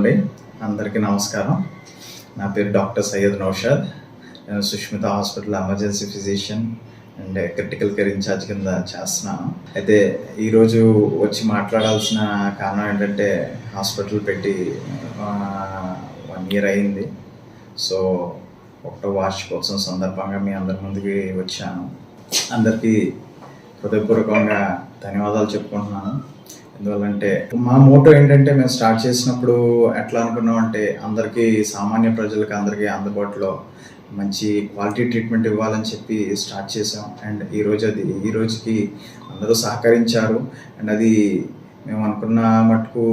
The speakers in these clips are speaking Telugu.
అండి అందరికీ నమస్కారం. నా పేరు డాక్టర్ సయ్యద్ నౌషాద్. నేను Sushmita hospital emergency physician and critical care incharge కింద చేస్తున్నాను. అయితే ఈరోజు వచ్చి మాట్లాడాల్సిన కారణం ఏంటంటే హాస్పిటల్ పెట్టి వన్ ఇయర్ అయింది. సో ఒకటో వార్షికోత్సవం సందర్భంగా మీ అందరి ముందుకి వచ్చాను. అందరికీ హృదయపూర్వకంగా ధన్యవాదాలు చెప్పుకుంటున్నాను. ఎందువల్లంటే మా మోటో ఏంటంటే మేము స్టార్ట్ చేసినప్పుడు ఎట్లా అనుకున్నాం అంటే అందరికీ సామాన్య ప్రజలకు అందరికీ అందుబాటులో మంచి క్వాలిటీ ట్రీట్మెంట్ ఇవ్వాలని చెప్పి స్టార్ట్ చేసాం అండ్ ఈరోజు అది ఈ రోజుకి అందరూ సహకరించారు. అండ్ అది మేము అనుకున్న మటుకు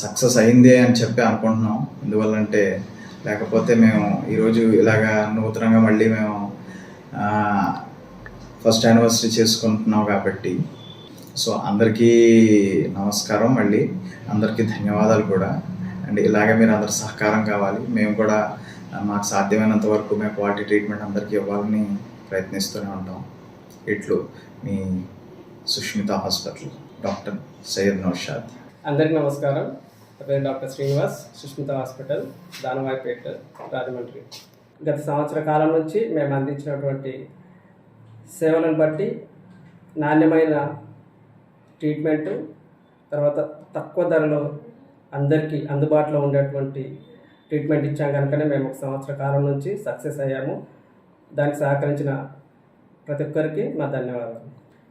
సక్సెస్ అయిందే అని చెప్పి అనుకుంటున్నాం. ఎందువల్లంటే లేకపోతే మేము ఈరోజు ఇలాగా నూతనంగా మళ్ళీ మేము ఫస్ట్ యానివర్సరీ చేసుకుంటున్నాం కాబట్టి. సో అందరికీ నమస్కారం మళ్ళీ అందరికీ ధన్యవాదాలు కూడా. అండ్ ఇలాగే మీరు అందరు సహకారం కావాలి. మేము కూడా మాకు సాధ్యమైనంత వరకు మేము క్వాలిటీ ట్రీట్మెంట్ అందరికీ ఇవ్వాలని ప్రయత్నిస్తూనే ఉంటాం. ఇట్లు మీ సుష్మిత హాస్పిటల్ డాక్టర్ సయ్యద్ నౌషాద్. అందరికీ నమస్కారం. పేరు డాక్టర్ శ్రీనివాస్ సుష్మిత హాస్పిటల్ దానవాయిపేట రాజమండ్రి. గత సంవత్సర కాలం నుంచి మేము అందించినటువంటి సేవలను బట్టి నాణ్యమైన ట్రీట్మెంటు తర్వాత తక్కువ ధరలో అందరికీ అందుబాటులో ఉండేటువంటి ట్రీట్మెంట్ ఇచ్చాం కనుకనే మేము ఒక సంవత్సర కాలం నుంచి సక్సెస్ అయ్యాము. దానికి సహకరించిన ప్రతి ఒక్కరికి మా ధన్యవాదాలు.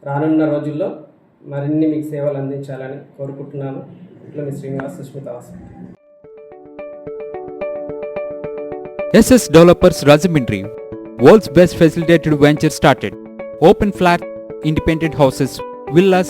రానున్న రోజుల్లో మరిన్ని మీకు సేవలు అందించాలని కోరుకుంటున్నాను. ఇట్లా మీ Srinivas Sushmita hospital SS developers Rajamindri, world's best facilitated venture started. Open flat, independent houses, villas,